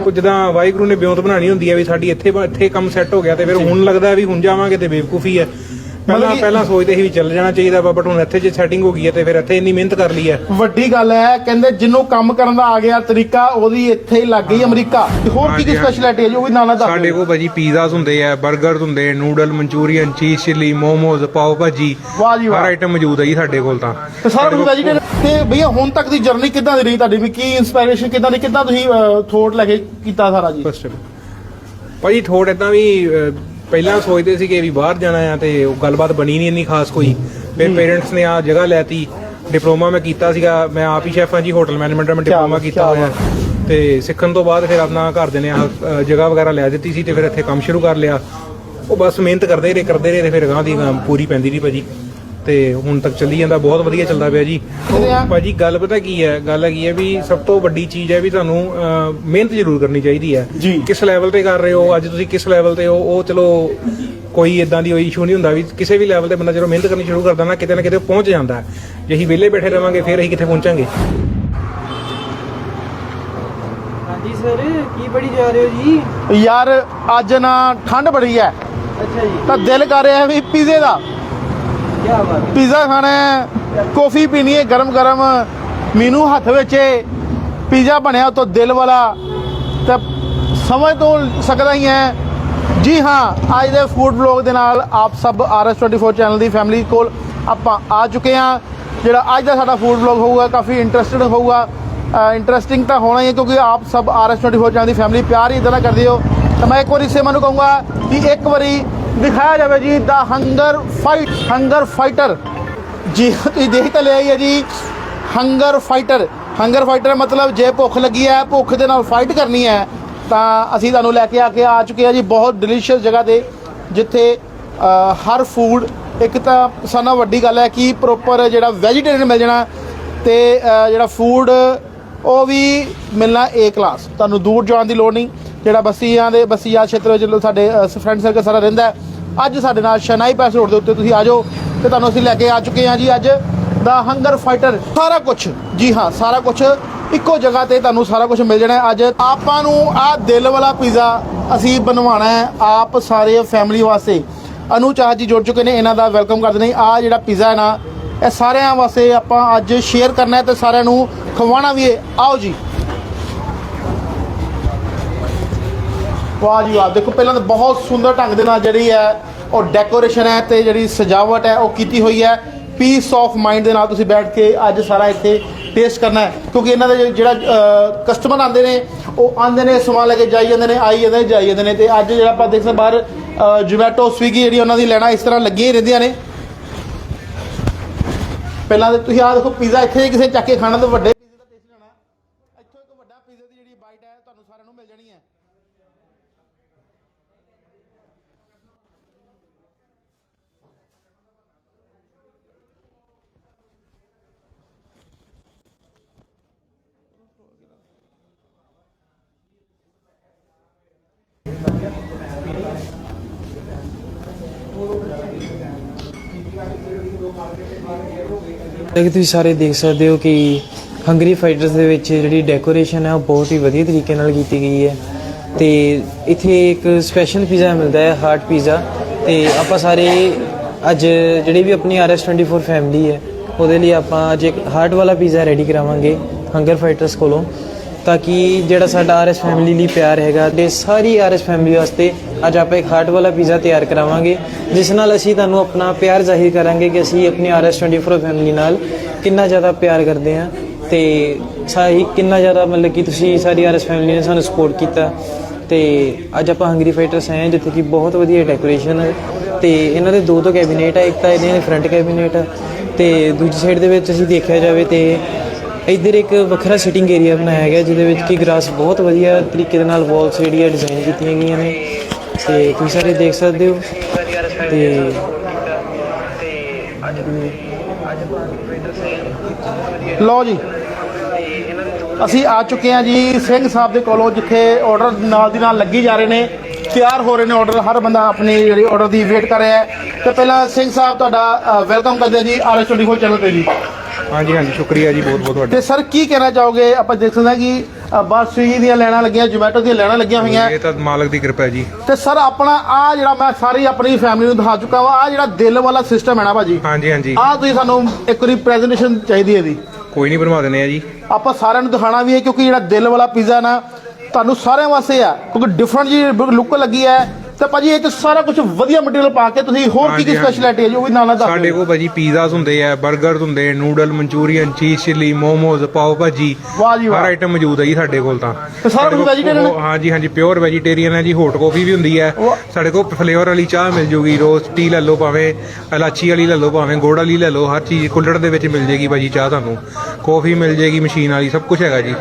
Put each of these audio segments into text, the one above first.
ਉਹ ਜਿੱਦਾਂ ਵਾਹਿਗੁਰੂ ਨੇ ਬਿਉਂਤ ਬਣਾਣੀ ਹੁੰਦੀ ਹੈ ਵੀ ਸਾਡੀ ਇੱਥੇ ਇੱਥੇ ਕੰਮ ਸੈੱਟ ਹੋ ਗਿਆ ਤੇ ਫਿਰ ਹੁਣ ਲੱਗਦਾ ਵੀ ਹੁਣ ਜਾਵਾਂਗੇ ਤੇ ਬੇਵਕੂਫੀ ਹੈ। ਪਹਿਲਾਂ ਕਿ- ਪਹਿਲਾਂ ਸੋਚਦੇ ਸੀ ਵੀ ਚੱਲ ਜਾਣਾ ਚਾਹੀਦਾ ਵਾ ਬਟ ਹੁਣ ਇੱਥੇ ਜੇ ਸੈਟਿੰਗ ਹੋ ਗਈ ਹੈ ਤੇ ਫਿਰ ਇੱਥੇ ਇੰਨੀ ਮਿਹਨਤ ਕਰ ਲਈ ਹੈ। ਵੱਡੀ ਗੱਲ ਹੈ ਕਹਿੰਦੇ ਜਿੰਨੂੰ ਕੰਮ ਕਰਨ ਦਾ ਆ ਗਿਆ ਤਰੀਕਾ ਉਹਦੀ ਇੱਥੇ ਹੀ ਲੱਗ ਗਈ ਅਮਰੀਕਾ। ਤੇ ਹੋਰ ਕੀ ਕੀ ਹਾਂਜੀ, ਹਾਂਜੀ। ਸਪੈਸ਼ਲਿਟੀ ਹੈ ਜੀ ਉਹ ਵੀ ਨਾਲ ਨਾਲ ਦੱਸ ਸਾਡੇ ਦਿਓ। ਕੋਲ ਭਾਜੀ ਪੀਜ਼ਾਸ ਹੁੰਦੇ ਆ 버ਗਰਸ ਹੁੰਦੇ noodle Manchurian cheese chilli momos pav bhaji. ਵਾਹ ਜੀ ਹਰ ਵਾਹ। ਆਈਟਮ ਮੌਜੂਦ ਹੈ ਜੀ ਸਾਡੇ ਕੋਲ ਤਾਂ। ਤੇ ਸਾਰਾ ਕੁਝ ਵੈਜੀਟੇਰੀਅਨ ਤੇ ਭਈਆ ਹੁਣ ਤੱਕ ਦੀ ਜਰਨੀ ਕਿੱਦਾਂ ਦੀ ਰਹੀ ਤੁਹਾਡੀ? ਵੀ ਕੀ ਇਨਸਪੀਰੇਸ਼ਨ ਕਿੱਦਾਂ ਦੀ ਕਿੱਦਾਂ ਤੁਸੀਂ ਥੋਟ ਲੈ ਕੇ ਕੀਤਾ ਸਾਰਾ ਜੀ? ਫਸਟ ਭਾਜੀ ਥੋੜ ਇਦਾਂ ਵੀ ਅਹ, ਪਹਿਲਾਂ ਸੋਚਦੇ ਸੀ ਕਿ ਵੀ ਬਾਹਰ ਜਾਣਾ ਆ ਤੇ ਉਹ ਗੱਲਬਾਤ ਬਣੀ ਨਹੀਂ ਇੰਨੀ ਖਾਸ ਕੋਈ। ਫਿਰ ਪੇਰੈਂਟਸ ਨੇ ਆ ਜਗ੍ਹਾ ਲੈਤੀ ਡਿਪਲੋਮਾ ਮੈਂ ਕੀਤਾ ਸੀਗਾ ਮੈਂ ਆਪ ਹੀ ਸ਼ੈਫ ਹਾਂ ਜੀ ਹੋਟਲ ਮੈਨੇਜਮੈਂਟ ਦਾ ਮੈਂ ਡਿਪਲੋਮਾ ਕੀਤਾ ਹੋਇਆ। ਤੇ ਸਿੱਖਣ ਤੋਂ ਬਾਅਦ ਫਿਰ ਆਪਣਾ ਘਰ ਦੇ ਨੇ ਅਹ, ਜਗ੍ਹਾ ਵਗੈਰਾ ਲੈ ਦਿੱਤੀ ਸੀ ਤੇ ਫਿਰ ਇੱਥੇ ਕੰਮ ਸ਼ੁਰੂ ਕਰ ਲਿਆ। ਉਹ ਬਸ ਮਿਹਨਤ ਕਰਦੇ ਰਹੇ ਕਰਦੇ ਰਹੇ ਤੇ ਫਿਰ ਗਾਂ ਦੀ ਪੂਰੀ ਪੈਂਦੀ ਰਹੀ ਭਾਜੀ। ਤੇ ਹੁਣ ਤੱਕ ਚੱਲੀ ਜਾਂਦਾ ਬਹੁਤ ਵਧੀਆ ਚੱਲਦਾ ਪਿਆ ਜੀ। ਭਾਜੀ ਗੱਲ ਪਤਾ ਕੀ ਹੈ? ਗੱਲ ਹੈਗੀ ਹੈ ਵੀ ਸਭ ਤੋਂ ਵੱਡੀ ਚੀਜ਼ ਹੈ ਵੀ ਤੁਹਾਨੂੰ ਅਹ, ਮਿਹਨਤ ਜ਼ਰੂਰ ਕਰਨੀ ਚਾਹੀਦੀ ਹੈ। ਜੀ। ਕਿਸ ਲੈਵਲ ਤੇ ਕਰ ਰਹੇ ਹੋ? ਅੱਜ ਤੁਸੀਂ ਕਿਸ ਲੈਵਲ ਤੇ ਹੋ? ਉਹ ਚਲੋ ਕੋਈ ਇਦਾਂ ਦੀ ਕੋਈ ਇਸ਼ੂ ਨਹੀਂ ਹੁੰਦਾ ਵੀ ਕਿਸੇ ਵੀ ਲੈਵਲ ਤੇ ਬੰਦਾ ਜਦੋਂ ਮਿਹਨਤ ਕਰਨੀ ਸ਼ੁਰੂ ਕਰਦਾ ਨਾ ਕਿਤੇ ਨਾ ਕਿਤੇ ਉਹ ਪਹੁੰਚ ਜਾਂਦਾ ਹੈ। ਜੇ ਅਸੀਂ ਵਿਹਲੇ ਬੈਠੇ ਰਵਾਂਗੇ ਫਿਰ ਅਸੀਂ ਕਿੱਥੇ ਪਹੁੰਚਾਂਗੇ? ਹਾਂਜੀ ਸਰ ਕੀ ਪੜੀ ਜਾ ਰਹੇ ਹੋ ਜੀ? ਯਾਰ ਅੱਜ ਨਾ ਠੰਡ ਬੜੀ ਹੈ। ਅੱਛਾ ਜੀ। ਤਾਂ ਦਿਲ ਕਰ ਰਿਹਾ ਵੀ ਪੀਜ਼ੇ ਦਾ। ਪੀਜ਼ਾ ਖਾਣਾ ਹੈ, ਕੌਫੀ ਪੀਣੀ ਹੈ ਗਰਮ ਗਰਮ ਮੀਨੂ ਹੱਥ ਵਿੱਚ ਪੀਜ਼ਾ ਬਣਿਆ ਤੋਂ ਦਿਲ ਵਾਲਾ। ਤਾਂ ਸਮਝ ਤੋਂ ਸਕਦਾ ਹੀ ਹੈ। ਜੀ ਹਾਂ, ਅੱਜ ਦੇ ਫੂਡ ਬਲੌਗ ਦੇ ਨਾਲ ਆਪ ਸਭ RS24 ਚੈਨਲ ਦੀ ਫੈਮਿਲੀ ਕੋਲ ਆਪਾਂ ਆ ਚੁੱਕੇ ਹਾਂ। ਜਿਹੜਾ ਅੱਜ ਦਾ ਸਾਡਾ ਫੂਡ ਬਲੌਗ ਹੋਊਗਾ, ਕਾਫੀ ਇੰਟਰਸਟਿੰਗ ਹੋਊਗਾ। ਇੰਟਰਸਟਿੰਗ ਤਾਂ ਹੋਣਾ ਹੀ ਹੈ, ਕਿਉਂਕਿ ਆਪ ਸਭ RS24 ਚੈਨਲ ਦੀ ਫੈਮਿਲੀ ਪਿਆਰ ਹੀ ਇਦਾਂ ਦਾ ਕਰਦੇ ਹੋ। ਤਾਂ ਮੈਂ ਇੱਕ ਵਾਰੀ ਸੇਮਾ ਨੂੰ ਕਹੂੰਗਾ ਕਿ ਇੱਕ ਵਾਰੀ ਦਿਖਾਇਆ ਜਾਵੇ ਜੀ, ਦਾ ਹੰਗਰ ਫਾਈਟ ਹੰਗਰ ਫਾਈਟਰ ਜੀ, ਤੁਸੀਂ ਦੇਖ ਤਾਂ ਲਿਆ ਹੀ ਹੈ ਜੀ ਹੰਗਰ ਫਾਈਟਰ ਹੰਗਰ ਫਾਈਟਰ ਮਤਲਬ ਜੇ ਭੁੱਖ ਲੱਗੀ ਹੈ, ਭੁੱਖ ਦੇ ਨਾਲ ਫਾਈਟ ਕਰਨੀ ਹੈ, ਤਾਂ ਅਸੀਂ ਤੁਹਾਨੂੰ ਲੈ ਕੇ ਆ ਕੇ ਆ ਚੁੱਕੇ ਆ ਜੀ, ਬਹੁਤ ਡਿਲੀਸ਼ੀਅਸ ਜਗ੍ਹਾ ਤੇ, ਜਿੱਥੇ ਹਰ ਫੂਡ ਇੱਕ ਤਾਂ ਸਾਨਾ ਵੱਡੀ ਗੱਲ ਹੈ ਕਿ ਪ੍ਰੋਪਰ ਜਿਹੜਾ ਵੈਜੀਟੇਰੀਅਨ ਮਿਲ ਜਾਣਾ, ਤੇ ਜਿਹੜਾ ਫੂਡ ਉਹ ਵੀ ਮਿਲਣਾ ਏ ਕਲਾਸ ਤੁਹਾਨੂੰ ਦੂਰ ਜਾਣ ਦੀ ਲੋੜ ਨਹੀਂ। ਜਿਹੜਾ ਬਸਤੀਆਂ ਦੇ ਬਸਤੀਆ ਖੇਤਰ ਵਿੱਚ ਸਾਡੇ ਫਰੈਂਡ ਸਰਕਲ ਸਾਰਾ ਰਹਿੰਦਾ ਅੱਜ ਸਾਡੇ ਨਾਲ ਸ਼ਨਾਈ ਪੈਸ ਰੋਡ ਦੇ ਉੱਤੇ ਤੁਸੀਂ ਆ ਜਾਓ ਤੇ ਤੁਹਾਨੂੰ ਅਸੀਂ ਲੈ ਕੇ ਆ ਚੁੱਕੇ ਹਾਂ ਜੀ ਅੱਜ ਦਾ ਹੰਗਰ ਫਾਈਟਰ ਸਾਰਾ ਕੁਝ ਜੀ ਹਾਂ, ਸਾਰਾ ਕੁਝ ਇੱਕੋ ਜਗ੍ਹਾ ਤੇ ਤੁਹਾਨੂੰ ਸਾਰਾ ਕੁਝ ਮਿਲ ਜਾਣਾ ਅੱਜ ਆਪਾਂ ਨੂੰ ਆ ਦਿਲ ਵਾਲਾ ਪੀਜ਼ਾ ਅਸੀਂ ਬਣਵਾਉਣਾ ਹੈ ਆਪ ਸਾਰੇ ਫੈਮਿਲੀ ਵਾਸਤੇ। ਅਨੂ ਚਾਹ ਜੀ ਜੁੜ ਚੁੱਕੇ ਨੇ, ਇਹਨਾਂ ਦਾ ਵੈਲਕਮ ਕਰਦੇ ਨੇ। ਆ ਜਿਹੜਾ ਪੀਜ਼ਾ ਹੈ ਨਾ, ਇਹ ਸਾਰਿਆਂ ਵਾਸਤੇ ਆਪਾਂ ਅੱਜ ਸ਼ੇਅਰ ਕਰਨਾ ਹੈ ਤੇ ਸਾਰਿਆਂ ਨੂੰ ਖਵਾਉਣਾ ਵੀ ਹੈ। ਆਓ ਜੀ। ਵਾਹ ਜੀ ਵਾਹ। ਦੇਖੋ, ਪਹਿਲਾਂ ਤਾਂ ਬਹੁਤ ਸੁੰਦਰ ਢੰਗ ਦੇ ਨਾਲ ਜਿਹੜੀ ਹੈ ਉਹ ਡੈਕੋਰੇਸ਼ਨ ਹੈ ਤੇ ਜਿਹੜੀ ਸਜਾਵਟ ਹੈ ਉਹ ਕੀਤੀ ਹੋਈ ਹੈ। ਪੀਸ ਆਫ ਮਾਈਂਡ ਦੇ ਨਾਲ ਤੁਸੀਂ ਬੈਠ ਕੇ ਅੱਜ ਸਾਰਾ ਇੱਥੇ ਟੇਸਟ ਕਰਨਾ ਹੈ। ਕਿਉਂਕਿ ਇਹਨਾਂ ਦੇ ਜਿਹੜਾ ਕਸਟਮਰ ਆਉਂਦੇ ਨੇ, ਉਹ ਆਉਂਦੇ ਨੇ, ਸਮਾਨ ਲੈ ਕੇ ਜਾਈ ਜਾਂਦੇ ਨੇ, ਆਈ ਜਾਂਦੇ ਨੇ, ਜਾਈ ਜਾਂਦੇ ਨੇ। ਤੇ ਅੱਜ ਜਿਹੜਾ ਆਪਾਂ ਦੇਖ ਸਕਦੇ ਬਾਹਰ ਜੋਮੈਟੋ ਸਵੀਗੀ ਜਿਹੜੀ ਉਹਨਾਂ ਦੀ ਲੈਣਾ ਇਸ ਤਰ੍ਹਾਂ ਲੱਗੀਆਂ ਹੀ ਰਹਿੰਦੀਆਂ ਨੇ। ਪਹਿਲਾਂ ਤਾਂ ਤੁਸੀਂ ਆਹ ਦੇਖੋ ਪੀਜ਼ਾ ਇੱਥੇ ਕਿਸੇ ਚੱਕ ਕੇ ਖਾਣਾ ਤਾਂ ਵੱਡੇ ਪੀਜ਼ੇ ਦਾ ਟੇਸਟ ਲੈਣਾ ਇੱਥੋਂ ਇੱਕ ਵੱਡਾ ਪੀਜ਼ੇ ਦੀ ਜਿਹੜੀ ਬਾਈਟ ਹੈ ਤੁਹਾਨੂੰ ਸਾਰਿਆਂ ਨੂੰ ਮਿਲ ਜਾਣੀ ਹੈ ਕਿ ਤੁਸੀਂ ਸਾਰੇ ਦੇਖ ਸਕਦੇ ਹੋ ਕਿ ਹੰਗਰੀ ਫਾਈਟਰਸ ਦੇ ਵਿੱਚ ਜਿਹੜੀ ਡੈਕੋਰੇਸ਼ਨ ਹੈ ਉਹ ਬਹੁਤ ਹੀ ਵਧੀਆ ਤਰੀਕੇ ਨਾਲ ਕੀਤੀ ਗਈ ਹੈ। ਤੇ ਇੱਥੇ ਇੱਕ ਸਪੈਸ਼ਲ ਪੀਜ਼ਾ ਮਿਲਦਾ ਹੈ ਹਾਰਟ ਪੀਜ਼ਾ ਤੇ ਆਪਾਂ ਸਾਰੇ ਅੱਜ ਜਿਹੜੀ ਵੀ ਆਪਣੀ RS24 ਫੈਮਿਲੀ ਹੈ, ਉਹਦੇ ਲਈ ਆਪਾਂ ਅੱਜ ਇੱਕ ਹਾਰਟ ਵਾਲਾ ਪੀਜ਼ਾ ਰੈਡੀ ਕਰਾਵਾਂਗੇ ਹੰਗਰ ਫਾਈਟਰਸ ਕੋਲੋਂ। ਤਾਂ ਕਿ ਜਿਹੜਾ ਸਾਡਾ ਆਰਐਸ ਫੈਮਿਲੀ ਲਈ ਪਿਆਰ ਹੈਗਾ ਤੇ ਸਾਰੀ ਆਰਐਸ ਫੈਮਿਲੀ ਵਾਸਤੇ ਅੱਜ ਆਪਾਂ ਇੱਕ ਹਾਰਟ ਵਾਲਾ ਪੀਜ਼ਾ ਤਿਆਰ ਕਰਾਵਾਂਗੇ, ਜਿਸ ਨਾਲ ਅਸੀਂ ਤੁਹਾਨੂੰ ਆਪਣਾ ਪਿਆਰ ਜ਼ਾਹਿਰ ਕਰਾਂਗੇ ਕਿ ਅਸੀਂ ਆਪਣੀ ਆਰਐਸ 24 ਫੈਮਿਲੀ ਨਾਲ ਕਿੰਨਾ ਜ਼ਿਆਦਾ ਪਿਆਰ ਕਰਦੇ ਹਾਂ ਤੇ ਸਾਰੀ ਕਿੰਨਾ ਜ਼ਿਆਦਾ ਮਤਲਬ ਕਿ ਤੁਸੀਂ ਸਾਰੀ ਆਰਐਸ ਫੈਮਿਲੀ ਨੇ ਸਾਨੂੰ ਸਪੋਰਟ ਕੀਤਾ ਤੇ ਅੱਜ ਆਪਾਂ ਹੰਗਰੀ ਫਾਈਟਰਸ ਆਏ ਹਾਂ, ਜਿੱਥੇ ਕਿ ਬਹੁਤ ਵਧੀਆ ਡੈਕੋਰੇਸ਼ਨ ਹੈ ਤੇ ਇਹਨਾਂ ਦੇ ਦੋ ਦੋ ਕੈਬਿਨੇਟ ਆ, ਇੱਕ ਤਾਂ ਇਹਨਾਂ ਦੇ ਫਰੰਟ ਕੈਬਿਨੇਟ ਆ ਤੇ ਦੂਜੀ ਸਾਈਡ ਦੇ ਵਿੱਚ ਅਸੀਂ ਦੇਖਿਆ ਜਾਵੇ ਤੇ ਇੱਧਰ ਇੱਕ ਵੱਖਰਾ ਸਿਟਿੰਗ ਏਰੀਆ ਬਣਾਇਆ ਗਿਆ, ਜਿਹਦੇ ਵਿੱਚ ਕਿ ਗ੍ਰਾਸ ਬਹੁਤ ਵਧੀਆ ਤਰੀਕੇ ਦੇ ਨਾਲ ਵਾਲਸ ਜਿਹੜੀ ਆ ਡਿਜ਼ਾਈਨ ਕੀਤੀਆਂ ਗਈਆਂ ਨੇ। ਤੇ ਤੁਸੀਂ ਸਾਰੇ ਦੇਖ ਸਕਦੇ ਹੋ। ਤੇ ਲਓ ਜੀ। ਅਸੀਂ ਆ ਚੁੱਕੇ ਹਾਂ ਜੀ ਸਿੰਘ ਸਾਹਿਬ ਦੇ ਕੋਲੋਂ, ਜਿੱਥੇ ਆਰਡਰ ਨਾਲ ਦੀ ਨਾਲ ਲੱਗੀ ਜਾ ਰਹੇ ਨੇ। ਤਿਆਰ ਹੋ ਰਹੇ ਨੇ ਆਰਡਰ ਹਰ ਬੰਦਾ ਆਪਣੀ ਜਿਹੜੀ ਆਰਡਰ ਦੀ ਵੇਟ ਕਰ ਰਿਹਾ ਹੈ। ਤੇ ਪਹਿਲਾਂ ਸਿੰਘ ਸਾਹਿਬ, ਤੁਹਾਡਾ ਵੈਲਕਮ ਕਰਦੇ ਜੀ ਆਰਐਸ 24 ਚੈਨਲ ਤੇ ਜੀ। ਹਾਂਜੀ ਹਾਂਜੀ ਸ਼ੁਕਰੀਆ ਜੀ ਬਹੁਤ ਬਹੁਤ ਤੁਹਾਡਾ। ਤੇ ਸਰ ਕੀ ਕਹਿਣਾ ਚਾਹੋਗੇ? ਆਪਾਂ ਦੇਖ ਸਕਦੇ ਹਾਂ ਕਿ ਅ, ਬਾਹਰ ਸਵੀਗੀ ਦੀਆਂ ਲੈਣਾ ਲੱਗੀਆਂ ਜੋਮੈਟੋ ਦੀਆਂ ਲੈਣਾ ਲੱਗੀਆਂ ਹੋਈਆਂ। ਇਹ ਤਾਂ ਮਾਲਕ ਦੀ ਕਿਰਪਾ ਹੈ ਜੀ। ਤੇ ਸਰ ਆਪਣਾ ਆ ਜਿਹੜਾ ਮੈਂ ਸਾਰੀ ਆਪਣੀ ਫੈਮਿਲੀ ਨੂੰ ਦਿਖਾ ਚੁੱਕਾ ਵਾ ਆ ਜਿਹੜਾ ਦਿਲ ਵਾਲਾ ਸਿਸਟਮ ਹੈ ਨਾ ਭਾਜੀ ਹਾਂਜੀ ਹਾਂਜੀ। ਆ ਤੁਸੀਂ ਸਾਨੂੰ ਇੱਕ ਵਾਰੀ ਪ੍ਰੈਜੈਂਟੇਸ਼ਨ ਚਾਹੀਦੀ ਹੈ ਇਹਦੀ। ਕੋਈ ਨਹੀਂ ਬਣਵਾ ਦਿੰਦੇ ਆ ਜੀ। ਆਪਾਂ ਸਾਰਿਆਂ ਨੂੰ ਦਿਖਾਣਾ ਵੀ ਹੈ ਕਿਉਂਕਿ ਜਿਹੜਾ ਦਿਲ ਵਾਲਾ ਪੀਜ਼ਾ ਨਾ ਤੁਹਾਨੂੰ ਸਾਰਿਆਂ ਵਾਸਤੇ ਆ ਕਿਉਂਕਿ ਡਿਫਰੈਂਟ ਜੀ ਲੁੱਕ ਲੱਗੀ ਹੈ ਤੇ ਭਾਜੀ ਇਹ ਚ ਸਾਰਾ ਕੁਝ ਵਧੀਆ ਮਟੀਰੀਅਲ ਪਾ ਕੇ ਤੁਸੀਂ ਹੋਰ ਕੀ ਕੀ ਹਾਂਜੀ। ਸਪੈਸ਼ਲਿਟੀ ਹੈ ਜੀ ਉਹ ਵੀ ਨਾਲ ਨਾਲ ਦੱਸ ਸਾਡੇ ਦਿਓ ਕੋਲ ਭਾਜੀ ਪੀਜ਼ਾਸ ਹੁੰਦੇ ਆ 버ਗਰ ਹੁੰਦੇ noodle Manchurian cheese chilli momos pav bhaji ਵਾਹ ਜੀ ਵਾਹ। ਹਰ ਆਈਟਮ ਮੌਜੂਦ ਹੈ ਜੀ ਸਾਡੇ ਕੋਲ ਤਾਂ ਤੇ ਸਾਰਾ ਸਾਡੇ ਕੁਝ ਕੋਲ- vegetarian ਹੈ? ਹਾਂਜੀ ਹਾਂਜੀ ਪਿਓਰ ਵੈਜੀਟੇਰੀਅਨ ਹੈ ਜੀ ਹੌਟ ਕਾਫੀ ਵੀ ਹੁੰਦੀ ਹੈ ਵਾਹ। ਸਾਡੇ ਕੋਲ ਫਲੇਵਰ ਵਾਲੀ ਚਾਹ ਮਿਲ ਜੂਗੀ ਰੋਜ਼ ਟੀ ਲੈ ਲਓ ਭਾਵੇਂ ਇਲਾਚੀ ਵਾਲੀ ਲੈ ਲਓ ਭਾਵੇਂ ਗੁੜ ਵਾਲੀ ਲੈ ਲਓ ਹਰ ਚੀਜ਼ ਕੁੱਲੜ ਦੇ ਵਿੱਚ ਮਿਲ ਜੇਗੀ ਭਾਜੀ ਚਾਹ ਤੁਹਾਨੂੰ ਕਾਫੀ ਮਿਲ ਜੇਗੀ ਮਸ਼ੀਨ ਵਾਲੀ ਸਭ ਕੁਝ ਹੈਗਾ ਜੀ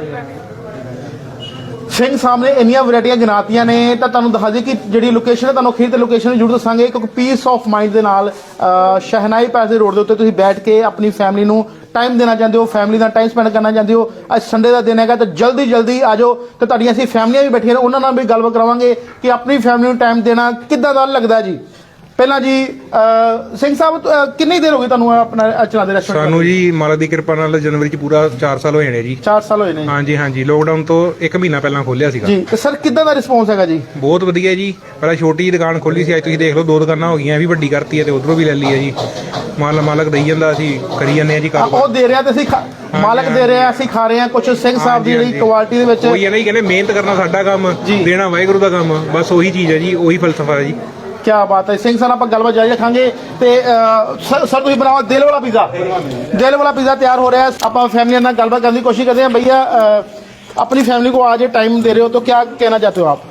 ਸਿੰਘ ਸਾਹਿਬ ਨੇ ਇੰਨੀਆਂ ਵੈਰਾਈਟੀਆਂ ਗਿਣਾਤੀਆਂ ਨੇ ਤਾਂ ਤੁਹਾਨੂੰ ਦਿਖਾ ਦਈਏ ਕਿ ਜਿਹੜੀ ਲੋਕੇਸ਼ਨ ਹੈ ਤੁਹਾਨੂੰ ਅਖੀਰ ਤੇ ਲੋਕੇਸ਼ਨ ਜ਼ਰੂਰ ਦੱਸਾਂਗੇ। ਕਿਉਂਕਿ ਪੀਸ ਆਫ ਮਾਈਂਡ ਦੇ ਨਾਲ ਅਹ, ਸ਼ਹਿਨਾਈ ਪੈਸੇ ਰੋਡ ਦੇ ਉੱਤੇ ਤੁਸੀਂ ਬੈਠ ਕੇ ਆਪਣੀ ਫੈਮਿਲੀ ਨੂੰ ਟਾਈਮ ਦੇਣਾ ਚਾਹੁੰਦੇ ਹੋ ਫੈਮਿਲੀ ਨਾਲ ਟਾਈਮ ਸਪੈਂਡ ਕਰਨਾ ਚਾਹੁੰਦੇ ਹੋ। ਅੱਜ ਸੰਡੇ ਦਾ ਦਿਨ ਹੈਗਾ ਤਾਂ ਜਲਦੀ ਜਲਦੀ ਆ ਜਾਓ। ਤੇ ਤੁਹਾਡੀਆਂ ਅਸੀਂ ਫੈਮਲੀਆਂ ਵੀ ਬੈਠੀਆਂ ਨੇ ਉਹਨਾਂ ਨਾਲ ਵੀ ਗੱਲਬਾਤ ਕਰਾਵਾਂਗੇ ਕਿ ਆਪਣੀ ਫੈਮਿਲੀ ਨੂੰ ਟਾਈਮ ਦੇਣਾ ਕਿੱਦਾਂ ਦਾ ਲੱਗਦਾ ਜੀ? ਪਹਿਲਾਂ ਜੀ ਅਹ, ਸਿੰਘ ਸਾਹਿਬ ਅਹ, ਕਿੰਨੀ ਦੇਰ ਹੋ ਗਈ ਤੁਹਾਨੂੰ ਇਹ ਆਪਣਾ ਇਹ ਚਲਾਉਂਦੇ ਰੈਸਟੋਰੈਂਟ ਸਾਨੂੰ ਜੀ ਮਾਲਕ ਦੀ ਕਿਰਪਾ ਨਾਲ ਜਨਵਰੀ ਚ ਪੂਰਾ 4 ਸਾਲ ਹੋਏ ਨੇ ਜੀ। 4 ਸਾਲ ਹੋਏ ਨੇ। ਜੀ। ਹਾਂਜੀ ਹਾਂਜੀ ਲੋਕਡਾਊਨ ਤੋਂ 1 ਮਹੀਨਾ ਪਹਿਲਾਂ ਖੋਲਿਆ ਸੀਗਾ। ਜੀ ਤੇ ਸਰ ਕਿੱਦਾਂ ਦਾ ਰਿਸਪੌਂਸ ਹੈਗਾ ਜੀ? ਬਹੁਤ ਵਧੀਆ ਜੀ। ਪਹਿਲਾਂ ਛੋਟੀ ਜਿਹੀ ਦੁਕਾਨ ਖੋਲੀ ਸੀ ਅੱਜ ਤੁਸੀਂ ਦੇਖ ਲਓ ਦੋ ਦੁਕਾਨਾਂ ਹੋ ਗਈਆਂ ਇਹ ਵੀ ਵੱਡੀ ਕਰਤੀ ਹੈ ਤੇ ਉਧਰੋਂ ਵੀ ਲੈ ਲਈ ਹੈ ਜੀ। ਮਾਲ ਮਾਲਕ ਦੇਈ ਜਾਂਦਾ ਅਸੀਂ ਕਰੀ ਜਾਂਦੇ ਆ ਜੀ ਆ, ਉਹ ਦੇ ਰਿਹਾ ਤੇ ਅਸੀਂ ਖਾ- ਮਾਲਕ ਦੇ ਰਿਹਾ ਅਸੀਂ ਖਾ ਰਹੇ ਹਾਂ ਕੁਝ ਸਿੰਘ ਸਾਹਿਬ ਦੀ ਜਿਹੜੀ ਕੁਆਲਿਟੀ ਦੇ ਵਿੱਚ। ਉਹੀ ਹੈ ਨਾ ਜੀ ਕਹਿੰਦੇ ਮਿਹਨਤ ਕਰਨਾ ਸਾਡਾ ਕੰਮ। ਦੇਣਾ ਵਾਹਿਗੁਰੂ ਦਾ ਕੰਮ ਬਸ ਉਹੀ ਚੀਜ਼ ਹੈ ਜੀ ਉਹੀ ਫਲਸਫਾ ਹੈ ਜੀ। ਕੀ ਬਾਤ ਹੈ ਸਿੰਘ ਸਾਹਿਬ ਆਪਾਂ ਗੱਲਬਾਤ ਜਾਰੀ ਰੱਖਾਂਗੇ ਤੇ ਅਹ, ਸਰ ਸਰ ਤੁਸੀਂ ਬਣਾਓ ਦਿਲ ਵਾਲਾ ਪੀਜ਼ਾ ਦਿਲ ਵਾਲਾ ਪੀਜ਼ਾ ਤਿਆਰ ਹੋ ਰਿਹਾ ਹੈ ਆਪਾਂ ਫੈਮਿਲੀ ਨਾਲ ਗੱਲਬਾਤ ਕਰਨ ਦੀ ਕੋਸ਼ਿਸ਼ ਕਰਦੇ ਹਾਂ ਭਈਆ ਅਹ, अपनी फैमिली को आज टाइम दे रहे हो तो क्या कहना चाहते हो आप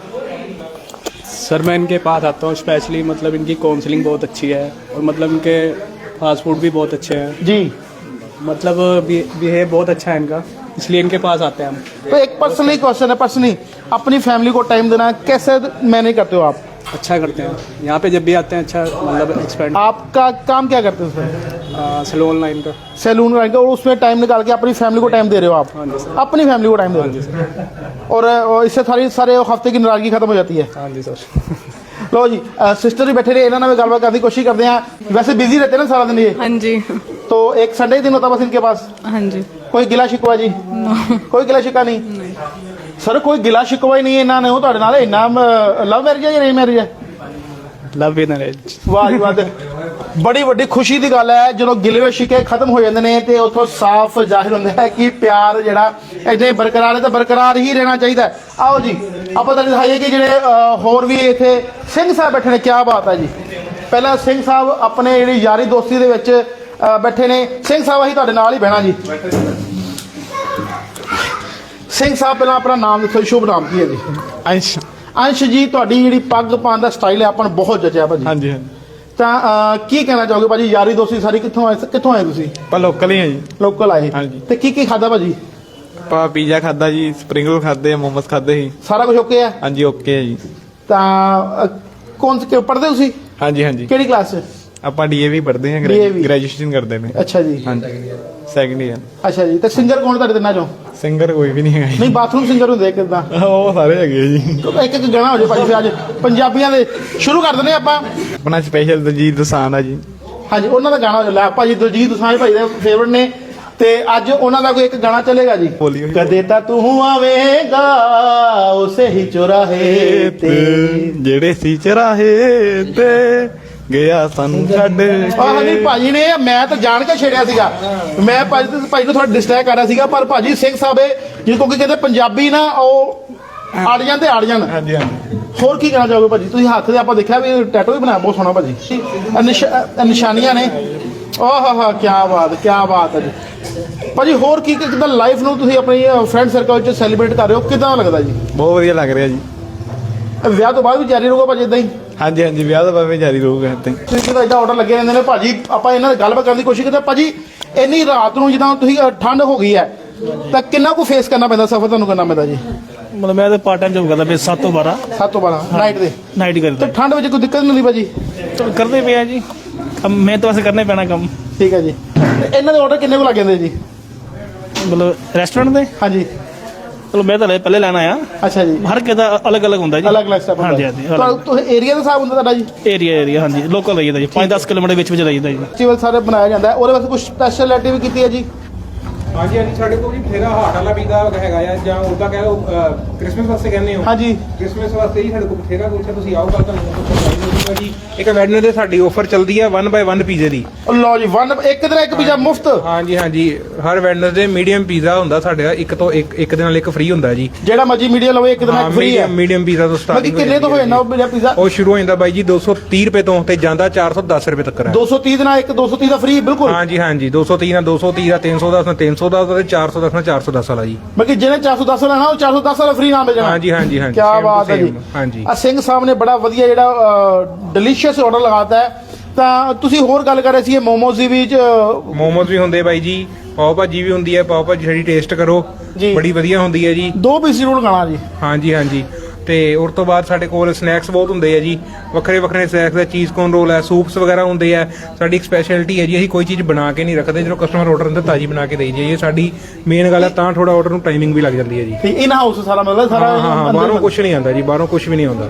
सर मैं इनके पास आता हूँ स्पेशली मतलब इनकी काउंसलिंग बहुत अच्छी है और मतलब इनके फास्ट फूड भी बहुत अच्छे हैं जी मतलब बिहेव बहुत अच्छा है इनका इसलिए इनके पास आते हैं हम तो एक पर्सनली क्वेश्चन है पर्सनली अपनी फैमिली को टाइम देना कैसे मैनेज करते हो आप अच्छा करते हैं। यहाँ पे जब भी आते हैं अच्छा मतलब एक्सपेंड आपका काम क्या करते हैं उसमें? सैलून लाइन का। सैलून लाइन का और उसमें टाइम निकाल के अपनी फैमिली को टाइम दे रहे हो आप? हाँ अपनी फैमिली को टाइम दे हाँ रहे हो? और इससे सारी सारे हफ़्ते की नाराज़गी खत्म हो जाती है? हाँ जी सर लो जी सिस्टर भी बैठे रहे इन्होंने भी गलबात करने की कोशिश करते हैं। वैसे बिज़ी रहते हैं ना सारा दिन ये? हाँ जी। तो एक संडे दिन होता बस इनके पास? हाँ जी। कोई गिला शिकवा जी? कोई गिला शिकवा नहीं। ਸਰ ਕੋਈ ਗਿਲਾ ਸ਼ਿਕਵਾ ਹੀ ਨਹੀਂ ਇਹਨਾਂ ਨੇ। ਉਹ ਤੁਹਾਡੇ ਨਾਲ ਇੰਨਾ ਲਵ ਮੈਰਿਜ ਹੈ ਜਾਂ ਨਹੀਂ ਮੈਰਿਜ ਹੈ? ਲਵ ਇਨ ਮੈਰਿਜ ਵਾਹ ਜੀ ਵਾਹ ਬੜੀ ਵੱਡੀ ਖੁਸ਼ੀ ਦੀ ਗੱਲ ਹੈ ਜਦੋਂ ਗਿਲੇ ਸ਼ਿਕੇ ਖਤਮ ਹੋ ਜਾਂਦੇ ਨੇ ਤੇ ਉੱਥੋਂ ਸਾਫ਼ ਜ਼ਾਹਿਰ ਹੁੰਦਾ ਹੈ ਕਿ ਪਿਆਰ ਜਿਹੜਾ ਇਦਾਂ ਬਰਕਰਾਰ ਹੈ ਤਾਂ ਬਰਕਰਾਰ ਹੀ ਰਹਿਣਾ ਚਾਹੀਦਾ ਆਓ ਜੀ ਆਪਾਂ ਤੁਹਾਨੂੰ ਦਿਖਾਈਏ ਕਿ ਜਿਹੜੇ ਹੋਰ ਵੀ ਇੱਥੇ ਸਿੰਘ ਸਾਹਿਬ ਬੈਠੇ ਨੇ ਕੀ ਬਾਤ ਹੈ ਜੀ। ਪਹਿਲਾਂ ਸਿੰਘ ਸਾਹਿਬ ਆਪਣੇ ਜਿਹੜੀ ਯਾਰੀ ਦੋਸਤੀ ਦੇ ਵਿੱਚ ਬੈਠੇ ਨੇ। ਸਿੰਘ ਸਾਹਿਬ ਅਸੀਂ ਤੁਹਾਡੇ ਨਾਲ ਹੀ ਬਹਿਣਾ ਜੀ। ਸਿੰਘ ਸਾਹਿਬ ਪਹਿਲਾਂ ਆਪਣਾ ਨਾਮ ਦੱਸੋ ਸ਼ੁਭ ਨਾਮ ਕੀ ਹੈ ਜੀ? ਅੰਸ਼। ਅੰਸ਼ ਜੀ ਤੁਹਾਡੀ ਜਿਹੜੀ ਪੱਗ ਪਾਉਣ ਦਾ ਸਟਾਈਲ ਹੈ ਆਪਾਂ ਨੂੰ ਬਹੁਤ ਜਚਿਆ ਭਾਜੀ। ਹਾਂਜੀ ਹਾਂਜੀ। ਤਾਂ ਅਹ, ਕੀ ਕਹਿਣਾ ਚਾਹੋਗੇ ਭਾਜੀ? ਯਾਰੀ ਦੋਸਤੀ ਸਾਰੀ ਕਿੱਥੋਂ ਆਏ ਕਿੱਥੋਂ ਆਏ ਤੁਸੀਂ? ਆਪਾਂ ਲੋਕਲ ਹੀ ਆ ਜੀ। ਲੋਕਲ ਆਏ। ਹਾਂਜੀ। ਤੇ ਕੀ ਕੀ ਖਾਦਾ ਭਾਜੀ? ਆਪਾਂ ਪੀਜ਼ਾ ਖਾਦਾ ਜੀ ਸਪਰਿੰਗ ਰੋਲ ਖਾਦੇ ਮੋਮੋਸ ਖਾਦੇ ਸੀ। ਸਾਰਾ ਕੁਝ ਓਕੇ ਹੈ? ਹਾਂਜੀ ਓਕੇ ਹੈ ਜੀ। ਤਾਂ ਅਹ, ਕੌਣ ਸੇ? ਪੜ੍ਹਦੇ ਤੁਸੀਂ? ਹਾਂਜੀ ਹਾਂਜੀ। ਕਿਹੜੀ ਕਲਾਸ 'ਚ? ਆਪਾਂ ਡੀਏਵੀ ਪੜ੍ਹਦੇ ਹਾਂ DAV ਗ੍ਰੈਜੂਏਸ਼ਨ ਕਰਦੇ ਨੇ। ਅੱਛਾ ਜੀ। ਹਾਂਜੀ। ਸੈਕੰਡ ਇਅਰ ਅੱਛਾ ਜੀ। ਤੇ ਸਿੰਗਰ ਕੌਣ ਤੁਹਾਡੇ ਤਿੰਨਾਂ ਚੋਂ? ਸਿੰਗਰ ਕੋਈ ਵੀ ਨਹੀਂ ਹੈਗਾ ਜੀ। ਨਹੀਂ ਬਾਥਰੂਮ ਸਿੰਗਰ ਹੁੰਦੇ ਕਿਦਾਂ ਉਹ ਸਾਰੇ ਹੈਗੇ ਆ ਜੀ। ਇੱਕ ਇੱਕ ਗਾਣਾ ਹੋ ਜਾਏ ਭਾਜੀ ਫਿਰ ਅੱਜ। ਪੰਜਾਬੀਆਂ ਦੇ ਸ਼ੁਰੂ ਕਰ ਦਿੰਦੇ ਆਪਾਂ। ਆਪਣਾ ਸਪੈਸ਼ਲ ਦਲਜੀਤ ਦੋਸਾਂਝ ਆ ਜੀ। ਹਾਂਜੀ ਉਹਨਾਂ ਦਾ ਗਾਣਾ ਹੋ ਜਾਏ ਲੈ ਭਾਜੀ ਦਲਜੀਤ ਦੋਸਾਂਝ ਭਾਈ ਦੇ ਫੇਵਰਟ ਨੇ। ਤੇ ਅੱਜ ਉਹਨਾਂ ਦਾ ਕੋਈ ਇੱਕ ਗਾਣਾ ਚੱਲੇਗਾ ਜੀ? ਜੀ। ਕਦੇ ਤਾਂ ਤੂੰ ਆਵੇਂਗਾ ਉਸੇ ਹੀ ਚੁਰਾਹੇ ਤੇ। ਜਿਹੜੇ ਸੀ ਚਰਾਹੇ ਤੇ ਗਿਆ ਸਾਨੂੰ ਛੱਡ ਆਹ ਨਹੀਂ ਭਾਜੀ ਨੇ ਮੈਂ ਤਾਂ ਜਾਣ ਕੇ ਛੇੜਿਆ ਸੀਗਾ। ਮੈਂ ਭਾਜੀ ਤੇ ਭਾਜੀ ਨੂੰ ਥੋੜਾ ਡਿਸਟਰੈਕਟ ਕਰ ਰਿਹਾ ਸੀਗਾ ਪਰ ਭਾਜੀ ਸਿੰਘ ਸਾਹਿਬ ਜਿਸ ਕਿਉਂਕਿ ਕਹਿੰਦੇ ਪੰਜਾਬੀ ਨਾ ਉਹ ਜਾਣ ਤੇ ਅੜ ਜਾਣ। ਹਾਂਜੀ ਹਾਂਜੀ। ਹੋਰ ਕੀ ਕਹਿਣਾ ਚਾਹੋਗੇ ਭਾਜੀ? ਤੁਸੀਂ ਹੱਥ ਦੇ ਆਪਾਂ ਦੇਖਿਆ ਵੀ ਟੈਟੂ ਵੀ ਬਣਾਇਆ ਬਹੁਤ ਸੋਹਣਾ ਭਾਜੀ। ਇਹ ਨਿਸ਼ਾਨੀਆਂ ਨੇ। ਓਹ ਹਾ ਹਾ ਕੀ ਬਾਤ ਕੀ ਬਾਤ ਹੈ ਜੀ। ਭਾਜੀ ਹੋਰ ਕੀ ਕਿਦਾਂ ਲਾਈਫ ਨੂੰ ਤੁਸੀਂ ਆਪਣੀ ਫਰੈਂਡ ਸਰਕਲ ਚ ਸੈਲੀਬ੍ਰੇਟ ਕਰ ਰਹੇ ਹੋ? ਕਿਦਾਂ ਲੱਗਦਾ ਜੀ? ਬਹੁਤ ਵਧੀਆ ਲੱਗ ਰਿਹਾ ਜੀ। ਵਿਆਹ ਤੋਂ ਬਾਅਦ ਵੀ ਜਾਰੀ ਰਹੂਗਾ ਭਾਜੀ ਇਦਾਂ ਹੀ? ਹਾਂਜੀ ਹਾਂਜੀ ਵਿਆਹ ਦਾ ਭਾਵੇਂ ਜਾਰੀ ਰਹੂਗਾ ਇੱਥੇ ਤੁਸੀਂ ਤਾਂ ਇਦਾਂ ਆਰਡਰ ਲੱਗੇ ਰਹਿੰਦੇ ਨੇ? ਭਾਜੀ ਆਪਾਂ ਇਹਨਾਂ ਨਾਲ ਗੱਲਬਾਤ ਕਰਨ ਦੀ ਕੋਸ਼ਿਸ਼ ਕਰਦੇ ਹਾਂ। ਭਾਜੀ ਇੰਨੀ ਰਾਤ ਨੂੰ ਜਿੱਦਾਂ ਤੁਸੀਂ ਅ, ਠੰਡ ਹੋ ਗਈ ਹੈ ਤਾਂ ਕਿੰਨਾ ਕੁ ਫੇਸ ਕਰਨਾ ਪੈਂਦਾ? ਸਫਰ ਤੁਹਾਨੂੰ ਕਰਨਾ ਪੈਂਦਾ ਜੀ? ਮਤਲਬ ਮੈਂ ਤਾਂ ਪਾਰਟ ਟਾਈਮ ਜੋਬ ਕਰਦਾ ਪਿਆ 7 ਤੋਂ 12 7 ਤੋਂ 12 ਨਾਈਟ ਦੇ। ਨਾਈਟ ਤੇ ਕਰਦਾ। ਠੰਡ ਵਿੱਚ ਕੋਈ ਦਿੱਕਤ ਨਹੀਂ ਹੁੰਦੀ ਭਾਜੀ? ਚਲੋ ਕਰਦੇ ਪਿਆ ਜੀ। ਕੰਮ ਮੈਂ ਤਾਂ ਵੈਸੇ ਕਰਨਾ ਹੀ ਪੈਣਾ ਕੰਮ। ਠੀਕ ਹੈ ਜੀ। ਤੇ ਇਹਨਾਂ ਦੇ ਆਰਡਰ ਕਿੰਨੇ ਕੁ ਲੱਗ ਜਾਂਦੇ ਜੀ? ਮਤਲਬ ਰੈਸਟੋਰੈਂਟ ਦੇ? ਹਾਂਜੀ। ਚਲੋ ਮੈਂ ਤਾਂ ਲੈ- ਪਹਿਲੇ ਲੈਣਾ ਆ ਅੱਛਾ ਜੀ। ਹਰ ਕਿਸੇ ਦਾ ਅਲੱਗ ਅਲੱਗ ਹੁੰਦਾ ਜੀ। ਅਲੱਗ ਅਲੱਗ ਸਟੈਪ ਹਾਂਜੀ ਹਾਂਜੀ ਤੁਸੀਂ ਏਰੀਆ ਦਾ ਹਿਸਾਬ ਹੁੰਦਾ ਤੁਹਾਡਾ ਜੀ? ਏਰੀਆ ਏਰੀਆ ਹਾਂਜੀ। ਲੋਕਲ ਰਹੀਦਾ ਜੀ। 5-10 ਕਿਲੋਮੀਟਰ ਵਿੱਚ ਵਿੱਚ ਰਹੀਦਾ ਜੀ। ਫੈਸਟੀਵਲ ਸਾਰੇ ਬਣਾਇਆ ਜਾਂਦਾ। ਹੈ ਉਹਦੇ ਵਾਸਤੇ ਕੁਝ ਸਪੈਸ਼ਲ ਐਕਟੀਵਿਟੀ ਕੀਤੀ ਹੈ ਜੀ? ਹਾਂਜੀ ਹਾਂਜੀ। ਸਾਡੇ ਕੋਲ ਜੀ ਬਥੇਰਾ ਹਾਰਟ ਵਾਲਾ ਪੀਜ਼ਾ ਹੈਗਾ ਆ ਜਾਂ ਉਹਦਾ ਕਹਿ ਲਓ ਕ੍ਰਿਸਮਸ ਵਾਸਤੇ ਕਹਿੰਦੇ ਹੋ। ਹਾਂਜੀ। ਕ੍ਰਿਸਮਸ ਵਾਸਤੇ ਜੀ ਸਾਡੇ ਕੋਲ ਬਥੇਰਾ ਕੁਛ ਹੈ। ਤੁਸੀਂ ਆਓ ਕੱਲ ਤੁਹਾਨੂੰ ਹੋਊਗਾ ਜੀ। ਇੱਕ ਵੈਡਨਰ ਦੇ ਸਾਡੀ ਆਫਰ ਚੱਲਦੀ ਹੈ 1 ਬਾਈ 1 ਪੀਜ਼ੇ ਦੀ। ਉਹ ਲਓ ਜੀ ਵਨ ਇੱਕ ਦਿਨ ਇੱਕ ਪੀਜ਼ਾ ਮੁਫਤ? ਹਾਂਜੀ ਹਾਂਜੀ। ਹਰ ਵੈਡਨਰ ਦੇ ਮੀਡੀਅਮ ਪੀਜ਼ਾ ਹੁੰਦਾ ਸਾਡੇ ਇੱਕ ਤੋਂ ਇੱਕ ਇੱਕ ਦੇ ਨਾਲ ਇੱਕ ਫ੍ਰੀ ਹੁੰਦਾ ਜੀ। ਜਿਹੜਾ ਮਰਜ਼ੀ ਮੀਡੀਆ ਲਵੇ ਇੱਕ ਦਿਨ ਇੱਕ ਫ੍ਰੀ ਹੈ। ਮੀਡੀਅਮ ਪੀਜ਼ਾ ਤੋਂ ਬਾਕੀ ਸਟਾਰਟਿੰਗ ਕਿੰਨੇ ਤੋਂ ਹੋ ਜਾਂਦਾ ਉਹ ਮੇਰਾ ਪੀਜ਼ਾ ਉਹ ਸ਼ੁਰੂ ਹੋ ਜਾਂਦਾ ਬਾਈ ਜੀ 230 ਰੁਪਏ ਤੋਂ ਤੇ ਜਾਂਦਾ 410 ਰੁਪਏ ਤੱਕ ਹੈ। 230 ਦੇ ਨਾਲ ਇੱਕ 230 ਦਾ ਫ੍ਰੀ ਬਿਲਕੁਲ? ਹਾਂਜੀ ਹਾਂਜੀ। 230 ਨਾਲ 230 ਦਾ 310 ਨਾਲ 310 ਦਾ ਤੇ 410 ਨਾਲ 410 ਵਾਲਾ ਜੀ। ਬਾਕੀ ਜਿਹਨੇ 410 ਲੈਣਾ ਉਹ 410 ਵਾਲਾ ਫ੍ਰੀ ਨਾਮ ਮਿਲ ਜਾਣਾ ਹਾਂਜੀ, ਹਾਂਜੀ, ਹਾਂਜੀ, ਕੀ same to ਬਾਤ ਹੈ ਜੀ। ਹਾਂਜੀ। ਆ ਸਿੰਘ ਸਾਹਿਬ ਨੇ ਬੜਾ ਵਧੀਆ ਜਿਹੜਾ ਡਿਲੀਸ਼ੀਅਸ ਆਰਡਰ ਲਗਾਤਾ ਹੈ। ਤਾਂ ਤੁਸੀਂ ਹੋਰ ਗੱਲ ਕਰ ਰਹੇ ਸੀ ਇਹ ਮੋਮੋਜ਼ ਦੀ ਵੀ ਚ- ਮੋਮੋਜ਼ ਵੀ ਹੁੰਦੇ ਬਾਈ ਜੀ ਪਾਓ ਭਾਜੀ ਵੀ ਹੁੰਦੀ ਹੈ ਪਾਓ ਭਾਜੀ ਜਿਹੜੀ ਟੇਸਟ ਕਰੋ। ਜੀ। ਬੜੀ ਵਧੀਆ ਹੁੰਦੀ ਹੈ ਜੀ। ਦੋ ਪੀਸ ਜ਼ਰੂਰ ਲਗਾਣਾ ਜੀ। ਹਾਂਜੀ ਹਾਂਜੀ। ਤੇ ਉਸ ਤੋਂ ਬਾਅਦ ਸਾਡੇ ਕੋਲ ਸਨੈਕਸ ਬਹੁਤ ਹੁੰਦੇ ਆ ਜੀ। ਵੱਖਰੇ ਵੱਖਰੇ ਸਨੈਕਸ ਦਾ ਚੀਜ਼ ਕੋਨ ਰੋਲ ਹੈ ਸੂਪਸ ਵਗੈਰਾ ਹੁੰਦੇ ਆ। ਸਾਡੀ ਇੱਕ ਸਪੈਸ਼ਲਿਟੀ ਹੈ ਜੀ ਅਸੀਂ ਕੋਈ ਚੀਜ਼ ਬਣਾ ਕੇ ਨਹੀਂ ਰੱਖਦੇ। ਜਦੋਂ ਕਸਟਮਰ ਆਰਡਰ ਦਿੰਦਾ ਤਾਜੀ ਬਣਾ ਕੇ ਦੇਈ ਜੀ ਇਹ ਸਾਡੀ ਮੇਨ ਗੱਲ ਹੈ ਤਾਂ ਥੋੜਾ ਆਰਡਰ ਨੂੰ ਟਾਈਮਿੰਗ ਵੀ ਲੱਗ ਜਾਂਦੀ ਹੈ ਜੀ। ਤੇ ਇਨ ਹਾਊਸ ਸਾਰਾ ਮਤਲਬ ਸਾਰਾ ਹਾਂ ਹਾਂ ਹਾਂ ਅੰਦਰ- ਬਾਹਰੋਂ ਕੁਝ ਨਹੀਂ ਆਉਂਦਾ ਜੀ ਬਾਹਰੋਂ ਕੁਝ ਵੀ ਨਹੀਂ ਆਉਂਦਾ।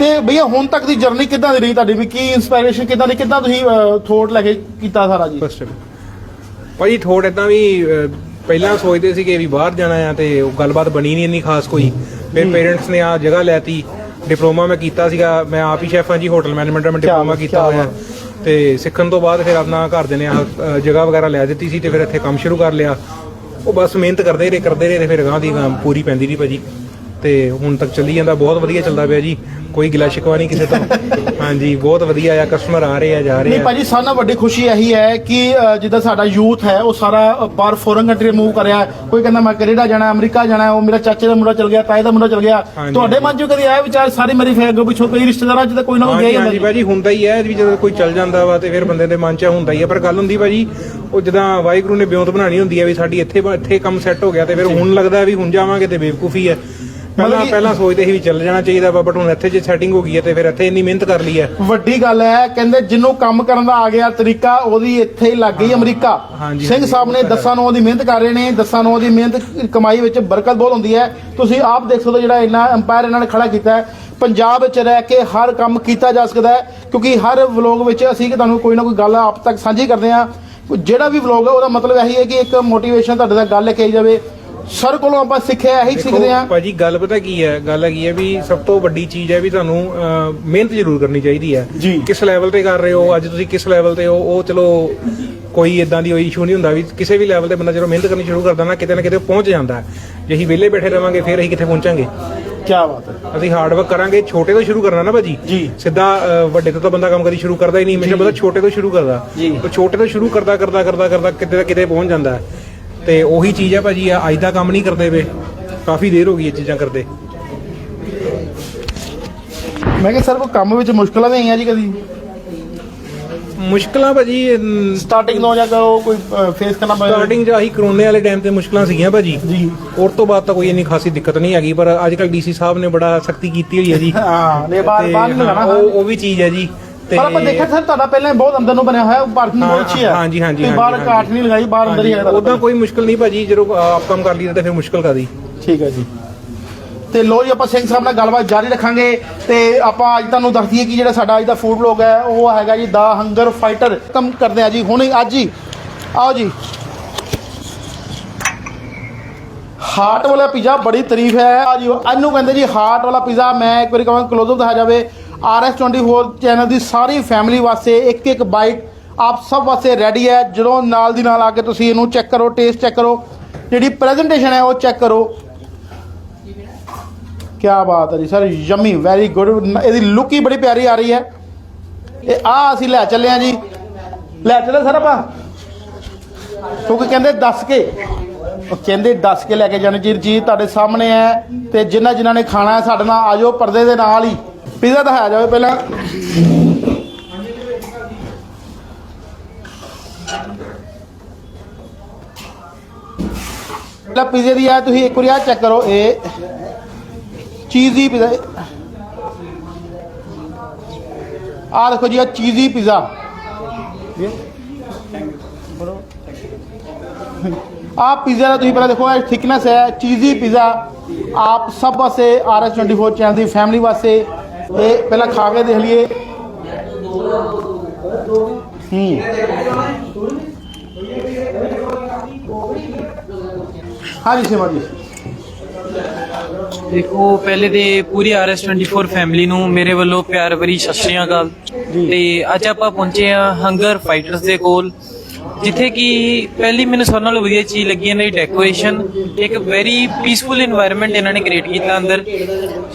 ਤੇ ਭਈਆ ਹੁਣ ਤੱਕ ਦੀ ਜਰਨੀ ਕਿੱਦਾਂ ਦੀ ਰਹੀ ਤੁਹਾਡੀ? ਵੀ ਕੀ ਇਨਸਪੀਰੇਸ਼ਨ ਕਿੱਦਾਂ ਦੀ ਕਿੱਦਾਂ ਤੁਸੀਂ ਥੋਟ ਲੈ ਕੇ ਕੀਤਾ ਸਾਰਾ ਜੀ? ਫਸਟ ਭਾਜੀ ਥੋੜ ਇਦਾਂ ਵੀ ਪਹਿਲਾਂ ਸੋਚਦੇ ਸੀ ਕਿ ਵੀ ਬਾਹਰ ਜਾਣਾ ਆ ਤੇ ਉਹ ਗੱਲਬਾਤ ਬਣੀ ਨਹੀਂ ਇੰਨੀ ਖਾਸ ਕੋਈ। ਫਿਰ ਪੇਰੈਂਟਸ ਨੇ ਆ ਜਗ੍ਹਾ ਲੈਤੀ। ਡਿਪਲੋਮਾ ਮੈਂ ਕੀਤਾ ਸੀਗਾ। ਮੈਂ ਆਪ ਹੀ ਸ਼ੈਫ ਜੀ ਹੋਟਲ ਮੈਨੇਜਮੈਂਟ ਦਾ ਮੈਂ ਡਿਪਲੋਮਾ ਕੀਤਾ ਹੋਇਆ। ਤੇ ਸਿੱਖਣ ਤੋਂ ਬਾਅਦ ਫਿਰ ਆਪਣਾ ਘਰ ਦੇ ਨੇ ਜਗ੍ਹਾ ਵਗੈਰਾ ਲੈ ਦਿੱਤੀ ਸੀ ਤੇ ਫਿਰ ਇੱਥੇ ਕੰਮ ਸ਼ੁਰੂ ਕਰ ਲਿਆ। ਉਹ ਬਸ ਮਿਹਨਤ ਕਰਦੇ ਰਹੇ ਕਰਦੇ ਰਹੇ ਤੇ ਫਿਰ ਗਾਂ ਦੀ ਗਾਂ ਪੂਰੀ ਪੈਂਦੀ ਰਹੀ ਭਾਜੀ। ਤੇ ਹੁਣ ਤੱਕ ਚੱਲੀ ਜਾਂਦਾ ਬਹੁਤ ਵਧੀਆ ਚੱਲਦਾ ਪਿਆ ਜੀ। ਕੋਈ ਗਿਲਾ ਸ਼ਿਕਵਾ ਨਹੀਂ ਕਿਸੇ ਤੋਂ। ਹਾਂਜੀ ਬਹੁਤ ਵਧੀਆ ਆ ਕਸਟਮਰ ਆ ਰਹੇ ਆ ਜਾ ਰਹੇ ਨਹੀਂ ਆ। ਭਾਜੀ ਸਾਰਿਆਂ ਨਾਲੋਂ ਵੱਡੀ ਖੁਸ਼ੀ ਇਹੀ ਹੈ ਕਿ ਅ, ਜਿੱਦਾਂ ਸਾਡਾ ਯੂਥ ਹੈ ਉਹ ਸਾਰਾ ਅ, ਬਾਹਰ ਫੋਰਨ ਕੰਟਰੀ ਮੂਵ ਕਰਿਆ ਹੈ। ਕੋਈ ਕਹਿੰਦਾ ਮੈਂ ਕੈਨੇਡਾ ਜਾਣਾ ਅਮਰੀਕਾ ਜਾਣਾ ਹੈ, ਉਹ ਮੇਰਾ ਚਾਚੇ ਦਾ ਮੁੰਡਾ ਚਲ ਗਿਆ ਤਾਏ ਦਾ ਮੁੰਡਾ ਚਲ ਗਿਆ। ਹਾਂਜੀ, ਤੁਹਾਡੇ। ਮਨ 'ਚ ਕਦੀ ਆਇਆ ਵਿਚਾਰ ਸਾਰੀ ਮੇਰੀ ਫੈਗ ਪਿੱਛੋਂ ਕਈ ਰਿਸ਼ਤੇਦਾਰਾਂ 'ਚ ਤਾਂ ਕੋਈ ਨਾ ਕੋਈ ਗਿਆ ਹਾਂਜੀ ਹੀ ਹੁੰਦਾ ਹਾਂਜੀ ਜੀ। ਭਾਜੀ ਹੁੰਦਾ ਹੀ ਹੈ ਵੀ ਜਦੋਂ ਕੋਈ ਚੱਲ ਜਾਂਦਾ ਵਾ ਤੇ ਫਿਰ ਬੰਦੇ ਦੇ ਮਨ 'ਚ ਹੁੰਦਾ ਹੀ ਹੈ। ਪਰ ਗੱਲ ਹੁੰਦੀ ਭਾਜੀ ਉਹ ਜਦਾਂ ਵਾਹਿਗੁਰੂ ਨੇ ਬਿਉਂਤ ਬਣਾਣੀ ਹੁੰਦੀ ਹੈ ਵੀ ਸਾਡੀ ਇੱਥੇ ਇੱਥੇ ਕੰਮ ਸੈੱਟ ਹੋ ਗਿਆ ਤੇ ਫਿਰ ਹੁਣ ਲੱਗਦਾ ਵੀ ਹੁਣ ਜਾਵਾਂਗੇ ਤੇ ਬੇਵਕੂਫੀ ਹੈ। ਪਹਿਲਾਂ ਪਹਿਲਾਂ ਸੋਚਦੇ ਸੀ ਵੀ ਚੱਲ ਜਾਣਾ ਚਾਹੀਦਾ ਵਾ ਬਟ ਹੁਣ ਇੱਥੇ ਜੇ ਸੈਟਿੰਗ ਹੋ ਗਈ ਹੈ ਤੇ ਫਿਰ ਇੱਥੇ ਇੰਨੀ ਮਿਹਨਤ ਕਰ ਲਈ ਹੈ। ਵੱਡੀ ਗੱਲ ਹੈ ਕਹਿੰਦੇ ਜਿੰਨੂੰ ਕੰਮ ਕਰਨ ਦਾ ਆ ਗਿਆ ਤਰੀਕਾ ਉਹਦੀ ਇੱਥੇ ਹੀ ਲੱਗ ਗਈ ਅਮਰੀਕਾ। ਹਾਂਜੀ, ਸਿੰਘ ਹਾਂਜੀ, ਸਾਹਿਬ ਨੇ ਦਸਾਂ ਨੂੰ ਉਹਦੀ ਮਿਹਨਤ ਕਰ ਰਹੇ ਨੇ ਦਸਾਂ ਨੂੰ ਉਹਦੀ ਮਿਹਨਤ ਕਮਾਈ ਵਿੱਚ ਬਰਕਤ ਬਹੁਤ ਹੁੰਦੀ ਹੈ। ਤੁਸੀਂ ਆਪ ਦੇਖ ਸਕਦੇ ਹੋ ਜਿਹੜਾ ਇੰਨਾ ਅੰਪਾਇਰ ਇਹਨਾਂ ਨੇ ਖੜਾ ਕੀਤਾ ਹੈ। ਪੰਜਾਬ ਵਿੱਚ ਰਹਿ ਕੇ ਹਰ ਕੰਮ ਕੀਤਾ ਜਾ ਸਕਦਾ ਹੈ ਕਿਉਂਕਿ ਹਰ ਵਲੋਗ ਵਿੱਚ ਅਸੀਂ ਤੁਹਾਨੂੰ ਕੋਈ ਨਾ ਕੋਈ ਗੱਲ ਆਪ ਤੱਕ ਸਾਂਝੀ ਕਰਦੇ ਹਾਂ। ਜਿਹੜਾ ਵੀ ਵਲੋਗ ਹੈ ਉਹਦਾ ਮਤਲਬ ਇਹੀ ਹੈ ਕਿ ਇੱਕ ਮੋਟੀਵੇਸ਼ਨ ਤੁਹਾਡੇ ਨਾਲ ਗੱਲ ਕਹੀ ਜਾਵੇ। ਸਰ ਕੋਲੋਂ ਆਪਾਂ ਸਿੱਖਿਆ ਇਹੀ ਸਿੱਖਦੇ ਹਾਂ ਭਾਜੀ ਗੱਲ ਪਤਾ ਕੀ ਹੈ ਗੱਲ ਹੈਗੀ ਹੈ ਵੀ ਸਭ ਤੋਂ ਵੱਡੀ ਚੀਜ਼ ਹੈ ਵੀ ਤੁਹਾਨੂੰ ਅਹ, ਮਿਹਨਤ ਜ਼ਰੂਰ ਕਰਨੀ ਚਾਹੀਦੀ ਹੈ ਜੀ। ਕਿਸ ਲੈਵਲ ਤੇ ਕਰ ਰਹੇ ਹੋ ਅੱਜ ਤੁਸੀਂ ਕਿਸ ਲੈਵਲ ਤੇ ਹੋ ਉਹ ਚਲੋ ਕੋਈ ਇਦਾਂ ਦੀ ਕੋਈ ਇਸ਼ੂ ਨਹੀਂ ਹੁੰਦਾ ਵੀ ਕਿਸੇ ਵੀ ਲੈਵਲ ਤੇ ਬੰਦਾ ਜਦੋਂ ਮਿਹਨਤ ਕਰਨੀ ਸ਼ੁਰੂ ਕਰਦਾ ਨਾ ਕਿਤੇ ਨਾ ਕਿਤੇ ਪਹੁੰਚ ਜਾਂਦਾ ਹੈ। ਜੇ ਅਸੀਂ ਵਿਹਲੇ ਬੈਠੇ ਰਵਾਂਗੇ ਫਿਰ ਅਸੀਂ ਕਿੱਥੇ ਪਹੁੰਚਾਂਗੇ ਕੀ ਬਾਤ ਹੈ ਅਸੀਂ ਹਾਰਡ ਵਰਕ ਕਰਾਂਗੇ ਛੋਟੇ ਤੋਂ ਸ਼ੁਰੂ ਕਰਨਾ ਨਾ ਭਾਜੀ ਜੀ। ਸਿੱਧਾ ਅਹ, ਵੱਡੇ ਤੋਂ ਤਾਂ ਬੰਦਾ ਕੰਮ ਕਦੀ ਸ਼ੁਰੂ ਕਰਦਾ ਹੀ ਨਹੀਂ ਹਮੇਸ਼ਾ ਬੰਦਾ ਛੋਟੇ ਤੋਂ ਸ਼ੁਰੂ ਕਰਦਾ ਜੀ। ਉਹ ਛੋਟੇ ਤੋਂ ਸ਼ੁਰੂ ਕਰਦਾ ਕਰਦਾ ਕਰਦਾ ਕਰਦਾ ਕਿਤੇ ਨਾ ਕਿਤੇ ਪਹੁੰਚ ਜਾਂਦਾ ਹੈ। ਤੇ ਉਹੀ ਚੀਜ਼ ਹੈ ਭਾਜੀ ਆ ਅੱਜ ਦਾ ਕੰਮ ਨਹੀਂ ਕਰਦੇ ਵੇ। ਕਾਫੀ ਦੇਰ ਹੋ ਗਈ ਇਹ ਚੀਜ਼ਾਂ ਕਰਦੇ। ਮੈਂ ਕਿਹਾ ਸਰ ਕੋਈ ਕੰਮ ਵਿੱਚ ਮੁਸ਼ਕਲਾਂ ਵੀ ਆਈਆਂ ਜੀ ਕਦੀ। ਮੁਸ਼ਕਲਾਂ ਭਾਜੀ ਸਟਾਰਟਿੰਗ ਤੋਂ ਜਾਂ ਕਰੋ ਕੋਈ ਫੇਸ ਕਰਨਾ ਪਿਆ ਸਟਾਰਟਿੰਗ 'ਚ ਆਹੀ ਕਰੋਨੇ ਵਾਲੇ ਟਾਈਮ ਤੇ ਮੁਸ਼ਕਲਾਂ ਸੀਗੀਆਂ ਭਾਜੀ। ਜੀ। ਉਸ ਤੋਂ ਬਾਅਦ ਤਾਂ ਕੋਈ ਇੰਨੀ ਖਾਸੀ ਦਿੱਕਤ ਨਹੀਂ ਹੈਗੀ ਪਰ ਅੱਜ ਕੱਲ ਡੀਸੀ ਸਾਹਿਬ ਨੇ ਬੜਾ ਸਖਤੀ ਕੀਤੀ ਹੋਈ ਹੈ ਜੀ। ਹਾਂ ਨੇ ਬਾਹਰ ਤੇ ਬਾਹਰ ਨਹੀਂ ਹਾਂ, ਲਗਾਣਾ ਉਹ ਉਹ ਵੀ ਚੀਜ਼ ਹੈ ਜੀ। ਤੇ ਪਰ ਆਪਾਂ ਦੇਖਿਆ ਸਰ ਤੁਹਾਡਾ ਪਹਿਲਾਂ ਬਹੁਤ ਅੰਦਰ ਨੂੰ ਬਣਿਆ ਹੋਇਆ ਪਾਰਕਿੰਗ ਬਹੁਤ ਅੱਛੀ ਹੈ। ਹਾਂਜੀ, ਹਾਂਜੀ, ਤੁਸੀਂ ਬਾਹਰ ਕਾਠ ਨਹੀਂ ਲਗਾਈ ਬਾਹਰ ਅੰਦਰ ਹੀ ਹੈਗਾ ਉਦਾਂ ਕੋਈ। ਮੁਸ਼ਕਲ ਨਹੀਂ ਭਾਜੀ ਜਦੋਂ ਆਪ ਕੰਮ ਕਰ ਲਈਦਾ ਤਾਂ ਫਿਰ ਮੁਸ਼ਕਲ ਕਾਦੀ। ਠੀਕ ਹੈ ਜੀ। ਤੇ ਲੋ ਜੀ ਆਪਾਂ ਸਿੰਘ ਸਾਹਿਬ ਨਾਲ ਗੱਲਬਾਤ ਜਾਰੀ ਰੱਖਾਂਗੇ। ਤੇ ਆਪਾਂ ਅੱਜ ਤੁਹਾਨੂੰ ਦੱਸ ਦਈਏ ਕਿ ਜਿਹੜਾ ਸਾਡਾ ਅੱਜ ਦਾ ਫੂਡ ਬਲੌਗ ਹੈ ਉਹ ਹੈਗਾ ਜੀ ਦਾ ਹੰਗਰ ਫਾਈਟਰ ਕੰਮ ਕਰਦੇ ਆ ਜੀ ਹੁਣੇ ਅੱਜ ਹੀ। ਆਓ ਜੀ। ਹਾਰਟ ਵਾਲਾ ਪੀਜ਼ਾ ਬੜੀ ਤਾਰੀਫ ਹੈ। ਆ ਜੀ ਇਹਨੂੰ ਕਹਿੰਦੇ ਜੀ ਹਾਰਟ ਵਾਲਾ ਪੀਜ਼ਾ ਮੈਂ ਇੱਕ ਵਾਰੀ ਕਹਾਂ ਕਲੋਜ਼ ਅਪ ਦਿਖਾ ਜਾਵੇ। RS24 ਚੈਨਲ ਦੀ ਸਾਰੀ ਫੈਮਿਲੀ ਵਾਸਤੇ ਇੱਕ ਇੱਕ ਬਾਈਟ ਆਪ ਸਭ ਵਾਸਤੇ ਰੈਡੀ ਹੈ। ਜਦੋਂ ਨਾਲ ਦੀ ਨਾਲ ਆ ਕੇ ਤੁਸੀਂ ਇਹਨੂੰ ਚੈੱਕ ਕਰੋ ਟੇਸਟ ਚੈੱਕ ਕਰੋ, ਜਿਹੜੀ ਪ੍ਰੈਜੈਂਟੇਸ਼ਨ ਹੈ ਉਹ ਚੈੱਕ ਕਰੋ। ਕੀ ਬਾਤ ਹੈ ਜੀ ਸਰ ਯਮੀ ਵੈਰੀ ਗੁੱਡ ਇਹਦੀ ਲੁੱਕ ਹੀ ਬੜੀ ਪਿਆਰੀ ਆ ਰਹੀ ਹੈ। ਇਹ ਆ ਅਸੀਂ ਲੈ ਚੱਲੇ ਆ ਜੀ। ਲੈ ਚੱਲੇ ਸਰ ਆਪਾਂ। ਕਿਉਂਕਿ ਕਹਿੰਦੇ ਦੱਸ ਕੇ, ਉਹ ਕਹਿੰਦੇ ਦੱਸ ਕੇ ਲੈ ਕੇ ਜਾਣੀ ਚੀਜ਼ ਜੀ ਤੁਹਾਡੇ ਸਾਹਮਣੇ ਹੈ ਤੇ ਜਿਨ੍ਹਾਂ ਜਿਨ੍ਹਾਂ ਨੇ ਖਾਣਾ ਹੈ ਸਾਡੇ ਨਾਲ ਆਜੋ ਪਰਦੇ ਦੇ ਨਾਲ ਹੀ। ਪੀਜ਼ਾ ਦਿਖਾਇਆ ਜਾਵੇ ਪਹਿਲਾਂ ਪਹਿਲਾਂ ਪੀਜ਼ੇ ਦੀ ਆ ਤੁਸੀਂ ਇੱਕ ਵਾਰੀ ਆ ਚੈੱਕ ਕਰੋ ਇਹ ਚੀਜ਼ੀ ਪੀਜ਼ਾ ਆ ਦੇਖੋ ਜੀ ਆ ਚੀਜ਼ੀ ਪੀਜ਼ਾ ਆ ਪੀਜ਼ਾ ਦਾ ਤੁਸੀਂ ਪਹਿਲਾਂ ਦੇਖੋ ਇਹ ਥਿਕਨੈਸ ਹੈ ਚੀਜ਼ੀ ਪੀਜ਼ਾ ਆਪ ਸਭ ਵਾਸਤੇ RS24 ਚੈਨਲ ਦੀ ਫੈਮਿਲੀ ਵਾਸਤੇ ਇਹ ਪਹਿਲਾਂ ਖਾ ਕੇ ਦੇਖ ਲਈਏ। ਹੂੰ। ਹਾਂਜੀ ਸੀਮਾ ਜੀ। ਦੇਖੋ ਪਹਿਲੇ ਤੇ ਪੂਰੀ RS24 ਫੈਮਿਲੀ ਨੂੰ ਮੇਰੇ ਵੱਲੋਂ ਪਿਆਰ ਭਰੀ ਸਤਿ ਸ਼੍ਰੀ ਅਕਾਲ। ਤੇ ਅੱਜ ਆਪਾਂ ਪਹੁੰਚੇ ਆ ਹੰਗਰ ਫਾਈਟਰਸ ਦੇ ਕੋਲ। ਜਿੱਥੇ ਕਿ ਪਹਿਲੀ ਮੈਨੂੰ ਸਭ ਨਾਲੋਂ ਵਧੀਆ ਚੀਜ਼ ਲੱਗੀ ਇਹਨਾਂ ਦੀ ਡੈਕੋਰੇਸ਼ਨ ਇੱਕ ਵੈਰੀ ਪੀਸਫੁਲ এনवायरमेंट ਇਹਨਾਂ ਨੇ ਕ੍ਰੀਏਟ ਕੀਤਾ ਅੰਦਰ।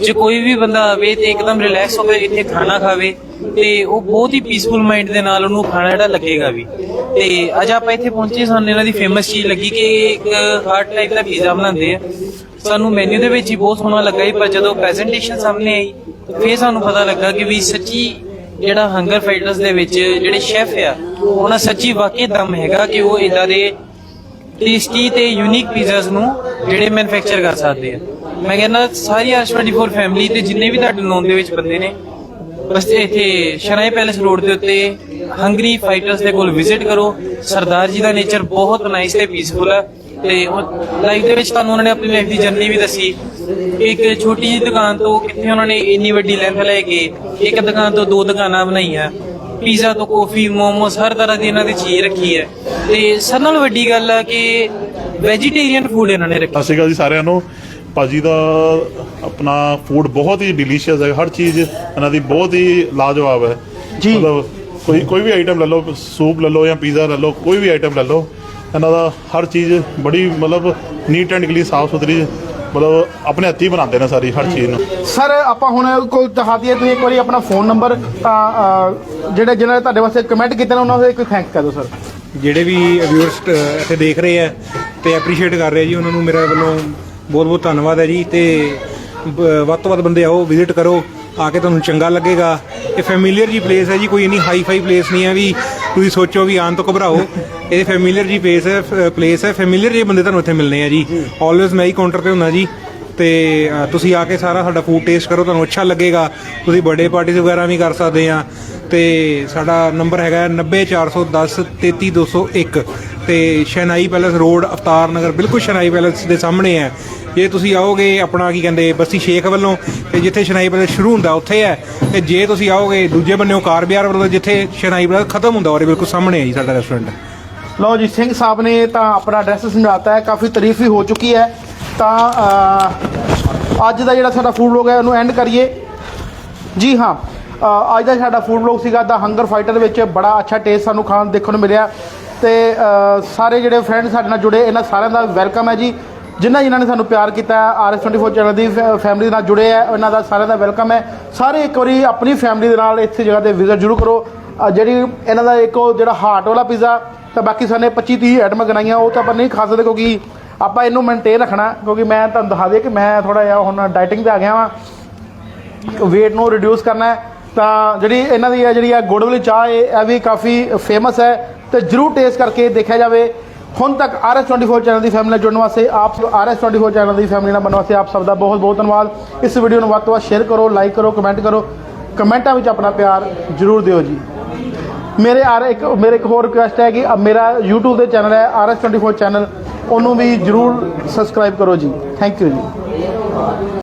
ਜੇ ਕੋਈ ਵੀ ਬੰਦਾ ਆਵੇ ਤੇ ਇੱਕਦਮ ਰਿਲੈਕਸ ਹੋ ਕੇ ਇੱਥੇ ਖਾਣਾ ਖਾਵੇ ਤੇ ਉਹ ਬਹੁਤ ਹੀ ਪੀਸਫੁਲ ਮਾਈਂਡ ਦੇ ਨਾਲ ਉਹਨੂੰ ਖਾਣਾ ਜਿਹੜਾ ਲੱਗੇਗਾ ਵੀ। ਤੇ ਅੱਜ ਆਪਾਂ ਇੱਥੇ ਪਹੁੰਚੇ, ਸਾਨੂੰ ਇਹਨਾਂ ਦੀ ਫੇਮਸ ਚੀਜ਼ ਲੱਗੀ ਕਿ ਇੱਕ ਹਾਰਟ ਟਾਈਪ ਦਾ ਪੀਜ਼ਾ ਬਣਾਉਂਦੇ ਆ। ਸਾਨੂੰ ਮੈਨੂ ਦੇ ਵਿੱਚ ਹੀ ਬਹੁਤ ਸੋਹਣਾ ਲੱਗਾ ਪਰ ਜਦੋਂ ਪ੍ਰੈਜੈਂਟੇਸ਼ਨ ਸਾਹਮਣੇ ਆਈ, ਫੇਰ ਸਾਨੂੰ ਪਤਾ ਲੱਗਾ ਕਿ ਵੀ ਸੱਚੀ ਜਿਹੜਾ ਹੰਗਰ ਫਾਈਟਰਸ ਦੇ ਵਿੱਚ ਜਿਹੜੇ ਸ਼ੈਫ ਆ, ਉਹਨਾਂ ਸੱਚੀ ਵਾਕਈ ਦਮ ਹੈਗਾ ਕਿ ਉਹ ਇਦਾਂ ਦੇ ਟੇਸਟੀ ਤੇ ਯੂਨੀਕ ਪੀਜ਼ਾਸ ਨੂੰ ਜਿਹੜੇ ਮੈਨੂਫੈਕਚਰ ਕਰ ਸਕਦੇ ਆ। ਮੈਂ ਕਹਿੰਦਾ ਸਾਰੀ R24 ਫੈਮਿਲੀ ਤੇ ਜਿੰਨੇ ਵੀ ਤੁਹਾਡੇ ਨੌਨ ਦੇ ਵਿੱਚ ਬੰਦੇ ਨੇ, ਬਸ ਇੱਥੇ ਸ਼ਰਾਈ ਪੈਲੇਸ ਰੋਡ ਦੇ ਉੱਤੇ ਹੰਗਰੀ ਫਾਈਟਰਸ ਦੇ ਕੋਲ ਵਿਜ਼ਿਟ ਕਰੋ। ਸਰਦਾਰ ਜੀ ਦਾ ਨੇਚਰ ਬਹੁਤ ਨਾਈਸ ਤੇ ਪੀਸਫੁਲ ਹੈ ਤੇ ਉਹ ਲਾਈਫ ਦੇ ਵਿੱਚ ਤੁਹਾਨੂੰ ਉਹਨਾਂ ਨੇ ਆਪਣੀ ਲਾਈਫ ਦੀ ਜਰਨੀ ਵੀ ਦੱਸੀ। ਇੱਕ ਛੋਟੀ ਜਿਹੀ ਦੁਕਾਨ ਤੋਂ ਕਿੱਥੇ ਉਹਨਾਂ ਨੇ ਇੰਨੀ ਵੱਡੀ ਲੈਂਥ ਲੈ ਕੇ ਇੱਕ ਦੁਕਾਨ ਤੋਂ ਦੋ ਦੁਕਾਨਾਂ ਬਣਾਈਆਂ। ਪੀਜ਼ਾ ਤੋਂ ਕਾਫੀ ਮੋਮੋਸ ਹਰ ਤਰ੍ਹਾਂ ਦੀ ਇਹਨਾਂ ਦੀ ਚੀਜ਼ ਰੱਖੀ ਹੈ। ਤੇ ਸਭ ਨਾਲੋਂ ਵੱਡੀ ਗੱਲ ਹੈ ਕਿ ਵੈਜੀਟੇਰੀਅਨ ਫੂਡ ਇਹਨਾਂ ਨੇ ਰੱਖਿਆ ਸਤਿ ਸ਼੍ਰੀ ਅਕਾਲ ਜੀ ਸਾਰਿਆਂ ਨੂੰ। ਭਾਜੀ ਦਾ ਆਪਣਾ ਫੂਡ ਬਹੁਤ ਹੀ ਡਿਲੀਸ਼ੀਅਸ ਹੈ। ਹਰ ਚੀਜ਼ ਇਹਨਾਂ ਦੀ ਬਹੁਤ ਹੀ ਲਾਜਵਾਬ ਹੈ। ਜੀ। ਮਤਲਬ ਕੋਈ ਕੋਈ ਵੀ ਆਈਟਮ ਲੈ ਲਓ ਸੂਪ ਲੈ ਲਓ ਜਾਂ ਪੀਜ਼ਾ ਲੈ ਲਓ ਕੋਈ ਵੀ ਆਈਟਮ ਲੈ ਲਓ ਇਹਨਾਂ ਦਾ ਹਰ ਚੀਜ਼ ਬੜੀ ਮਤਲਬ ਨੀਟ ਐਂਡ ਕਲੀਨ ਸਾਫ਼ ਸੁਥਰੀ ਮਤਲਬ ਆਪਣੇ ਹੱਥੀਂ ਬਣਾਉਂਦੇ ਨੇ ਸਾਰੀ ਹਰ ਚੀਜ਼ ਨੂੰ। ਸਰ ਆਪਾਂ ਹੁਣ ਕੋਈ ਦਿਖਾ ਦਈਏ ਤੁਸੀਂ ਇੱਕ ਵਾਰੀ ਆਪਣਾ ਫੋਨ ਨੰਬਰ ਜਿਹੜੇ ਜਿਨ੍ਹਾਂ ਨੇ ਤੁਹਾਡੇ ਵਾਸਤੇ ਕਮੈਂਟ ਕੀਤੇ ਨੇ ਉਹਨਾਂ ਦੇ ਕੋਈ ਥੈਂਕ ਕਰ ਦਿਓ ਸਰ। ਜਿਹੜੇ ਵੀ ਵਿਊਅਰਸ ਇੱਥੇ ਦੇਖ ਰਹੇ ਆ ਤੇ ਐਪਰੀਸ਼ੀਏਟ ਕਰ ਰਹੇ ਆ ਜੀ ਉਹਨਾਂ ਨੂੰ ਮੇਰੇ ਵੱਲੋਂ ਬਹੁਤ ਬਹੁਤ ਧੰਨਵਾਦ ਹੈ ਜੀ ਤੇ ਵੱਧ ਤੋਂ ਵੱਧ ਬੰਦੇ ਆਓ ਵਿਜ਼ਿਟ ਕਰੋ ਆ ਕੇ ਤੁਹਾਨੂੰ ਚੰਗਾ ਲੱਗੇਗਾ। ਇਹ ਫੈਮਿਲੀਅਰ ਜੀ ਪਲੇਸ ਹੈ ਜੀ ਕੋਈ ਇੰਨੀ ਹਾਈ ਫਾਈ ਪਲੇਸ ਨਹੀਂ ਹੈ ਵੀ ਤੁਸੀਂ ਸੋਚੋ ਵੀ ਆਉਣ ਤੋਂ ਘਬਰਾਓ। ਇਹ ਫੈਮਿਲੀਅਰ ਜੀ ਪਲੇਸ ਹੈ ਪਲੇਸ ਹੈ। ਫੈਮਿਲੀਅਰ ਜੀ ਬੰਦੇ ਤੁਹਾਨੂੰ ਇੱਥੇ ਮਿਲਣੇ ਆ ਜੀ। ਆਲਵੇਜ਼ ਮੈਂ ਹੀ ਕਾਊਂਟਰ ਤੇ ਹੁੰਦਾ ਜੀ। ਤੇ ਅ, ਤੁਸੀਂ ਆ ਕੇ ਸਾਰਾ ਸਾਡਾ ਫੂਡ ਟੇਸਟ ਕਰੋ ਤੁਹਾਨੂੰ ਅੱਛਾ ਲੱਗੇਗਾ। ਤੁਸੀਂ ਬਰਥਡੇ ਪਾਰਟੀਜ਼ ਵਗੈਰਾ ਵੀ ਕਰ ਸਕਦੇ ਆ। ਤੇ ਸਾਡਾ ਨੰਬਰ ਹੈਗਾ 90410 33201 ਤੇ ਸ਼ਹਿਨਾਈ ਪੈਲੇਸ ਰੋਡ, ਅਵਤਾਰ ਨਗਰ, ਬਿਲਕੁਲ ਸ਼ਹਿਨਾਈ ਪੈਲੇਸ ਦੇ ਸਾਹਮਣੇ ਹੈ। ਜੇ ਤੁਸੀਂ ਆਓਗੇ ਆਪਣਾ ਕੀ ਕਹਿੰਦੇ ਬੱਸੀ ਸ਼ੇਖ ਵੱਲੋਂ, ਤੇ ਜਿੱਥੇ ਸ਼ਹਿਨਾਈ ਪੈਲੇਸ ਸ਼ੁਰੂ ਹੁੰਦਾ, ਉੱਥੇ ਹੈ। ਤੇ ਜੇ ਤੁਸੀਂ ਆਓਗੇ, ਦੂਜੇ ਬੰਨੇੋਂ ਕਾਰ ਬਿਆਰ ਵੱਲੋਂ, ਜਿੱਥੇ ਸ਼ਹਿਨਾਈ ਪੈਲੇਸ ਖਤਮ ਹੁੰਦਾ, ਉਹਦੇ ਬਿਲਕੁਲ ਸਾਹਮਣੇ ਹੈ ਜੀ ਸਾਡਾ ਰੈਸਟੋਰੈਂਟ ਲਓ ਜੀ, ਸਿੰਘ ਸਾਹਿਬ ਨੇ ਤਾਂ ਆਪਣਾ ਐਡਰੈਸ ਸਮਝਾਤਾ ਹੈ, ਕਾਫੀ ਤਾਰੀਫ ਵੀ ਹੋ ਚੁੱਕੀ ਹੈ। ਤਾਂ ਅੱਜ ਦਾ ਜਿਹੜਾ ਸਾਡਾ ਫੂਡ ਵਲੌਗ ਹੈ, ਉਹਨੂੰ ਐਂਡ ਕਰੀਏ। ਜੀ ਹਾਂ ਅੱਜ ਦਾ ਸਾਡਾ ਫੂਡ ਵਲੌਗ ਸੀਗਾ ਦਾ ਹੰਗਰ ਫਾਈਟਰ ਵਿੱਚ। ਬੜਾ ਅੱਛਾ ਟੇਸਟ ਸਾਨੂੰ ਖਾਣ ਦੇਖਣ ਨੂੰ ਮਿਲਿਆ। ਤੇ ਸਾਰੇ ਜਿਹੜੇ ਫਰੈਂਡ ਸਾਡੇ ਨਾਲ ਜੁੜੇ, ਇਹਨਾਂ ਸਾਰਿਆਂ ਦਾ ਵੈਲਕਮ ਹੈ ਜੀ। ਜਿਨ੍ਹਾਂ ਜਿਨ੍ਹਾਂ ਨੇ ਸਾਨੂੰ ਪਿਆਰ ਕੀਤਾ RS24 ਚੈਨਲ ਦੀ ਫੈਮਿਲੀ ਨਾਲ ਜੁੜੇ ਹੈ, ਉਹਨਾਂ ਦਾ ਸਾਰਿਆਂ ਦਾ ਵੈਲਕਮ ਹੈ। ਸਾਰੇ ਇੱਕ ਵਾਰੀ ਆਪਣੀ ਫੈਮਿਲੀ ਦੇ ਨਾਲ ਇੱਥੇ ਜਗ੍ਹਾ ਤੇ ਵਿਜ਼ਿਟ ਜ਼ਰੂਰ ਕਰੋ। ਜਿਹੜੀ ਇਹਨਾਂ ਦਾ ਇੱਕ ਉਹ ਜਿਹੜਾ ਹਾਰਟ ਵਾਲਾ ਪੀਜ਼ਾ ਤਾਂ ਬਾਕੀ ਸਾਨੇ 25 30 ਆਈਟਮਾਂ ਗਣਾਈਆਂ ਉਹ ਤਾਂ ਆਪਾਂ ਨਹੀਂ ਖਾ ਸਕਦੇ ਕਿਉਂਕਿ ਆਪਾਂ ਇਹਨੂੰ ਮੇਨਟੇਨ ਰੱਖਣਾ, ਕਿਉਂਕਿ ਮੈਂ ਤੁਹਾਨੂੰ ਦਿਖਾ ਦੇ ਕਿ ਮੈਂ ਥੋੜਾ ਜਿਹਾ ਹੁਣ ਡਾਈਟਿੰਗ ਤੇ ਆ ਗਿਆ ਵਾਂ। weight ਨੂੰ ਰਿਡਿਊਸ ਕਰਨਾ ਹੈ। ਤਾਂ ਜਿਹੜੀ ਇਹਨਾਂ ਦੀ ਹੈ, ਜਿਹੜੀ ਹੈ ਗੁੜ ਵਾਲੀ ਚਾਹ, ਇਹ ਇਹ ਵੀ ਕਾਫੀ ਫੇਮਸ ਹੈ ਤੇ ਜਰੂਰ ਟੇਸਟ ਕਰਕੇ ਦੇਖਿਆ ਜਾਵੇ। ਹੁਣ ਤੱਕ RS24 ਚੈਨਲ ਦੀ ਫੈਮਿਲੀ ਨਾਲ ਜੁੜਨ ਵਾਸਤੇ ਆਪ RS24 ਚੈਨਲ ਦੀ ਫੈਮਿਲੀ ਨਾਲ ਬਣਨ ਵਾਸਤੇ ਆਪ ਸਭ ਦਾ ਬਹੁਤ ਬਹੁਤ ਧੰਨਵਾਦ। ਇਸ ਵੀਡੀਓ ਨੂੰ ਵੱਧ ਤੋਂ ਵੱਧ ਸ਼ੇਅਰ ਕਰੋ ਲਾਈਕ ਕਰੋ ਕਮੈਂਟ ਕਰੋ। ਕਮੈਂਟਾਂ ਵਿੱਚ ਆਪਣਾ ਪਿਆਰ ਜਰੂਰ ਦਿਓ ਜੀ। ਮੇਰੇ ਆਰ ਇੱਕ ਮੇਰੇ ਇੱਕ ਹੋਰ ਰਿਕੁਐਸਟ ਹੈ ਕਿ ਮੇਰਾ YouTube 'ਤੇ ਚੈਨਲ ਹੈ RS24 ਚੈਨਲ ਉਹਨੂੰ ਵੀ ਜਰੂਰ ਸਬਸਕ੍ਰਾਈਬ ਕਰੋ ਜੀ। ਥੈਂਕ ਯੂ ਜੀ।